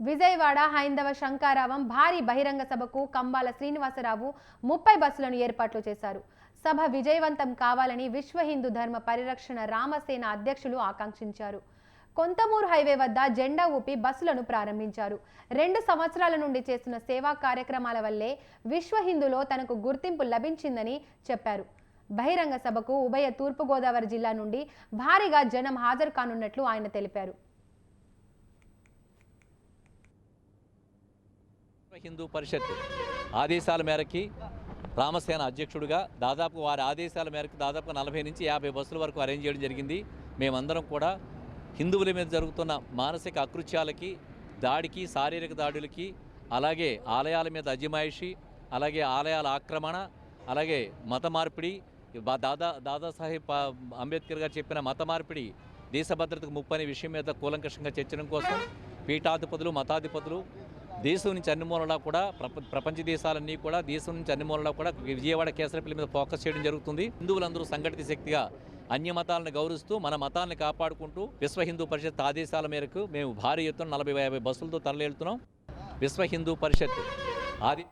విజయవాడ హైందవ శంకారావం భారీ బహిరంగ సభకు కంబాల శ్రీనివాసరావు ముప్పై బస్సులను ఏర్పాట్లు చేశారు. సభ విజయవంతం కావాలని విశ్వ హిందూ ధర్మ పరిరక్షణ రామసేన అధ్యక్షులు ఆకాంక్షించారు. కొంతమూరు హైవే వద్ద జెండా ఊపి బస్సులను ప్రారంభించారు. రెండు సంవత్సరాల నుండి చేస్తున్న సేవా కార్యక్రమాల వల్లే విశ్వ హిందూలో తనకు గుర్తింపు లభించిందని చెప్పారు. బహిరంగ సభకు ఉభయ తూర్పుగోదావరి జిల్లా నుండి భారీగా జనం హాజరు కానున్నట్లు ఆయన తెలిపారు. హిందూ పరిషత్ ఆదేశాల మేరకి రామసేన అధ్యక్షుడిగా దాదాపు వారి ఆదేశాల మేరకు దాదాపు నలభై నుంచి యాభై బస్సుల వరకు అరేంజ్ చేయడం జరిగింది. మేమందరం కూడా హిందువుల మీద జరుగుతున్న మానసిక అకృత్యాలకి దాడికి శారీరక దాడులకి అలాగే ఆలయాల మీద అజమాయిషి అలాగే ఆలయాల ఆక్రమణ అలాగే మత మార్పిడి దాదా దాదాసాహెబ్ అంబేద్కర్ గారు చెప్పిన మత మార్పిడి దేశ భద్రతకు ముప్పు అనే విషయం మీద కూలంకషంగా చర్చడం కోసం పీఠాధిపతులు మతాధిపతులు దేశం నుంచి అన్ని మూలలా కూడా ప్రపంచ దేశాలన్నీ కూడా దేశం నుంచి అన్ని మూలలా కూడా విజయవాడ కేసరపల్లి మీద ఫోకస్ చేయడం జరుగుతుంది. హిందువులందరూ సంఘటిత శక్తిగా అన్య మతాలను గౌరవిస్తూ మన మతాలను కాపాడుకుంటూ విశ్వ హిందూ పరిషత్ ఆదేశాల మేరకు మేము భారీ ఎత్తున నలభై యాభై బస్సులతో తరలివెళ్తున్నాం. విశ్వ హిందూ పరిషత్ ఆది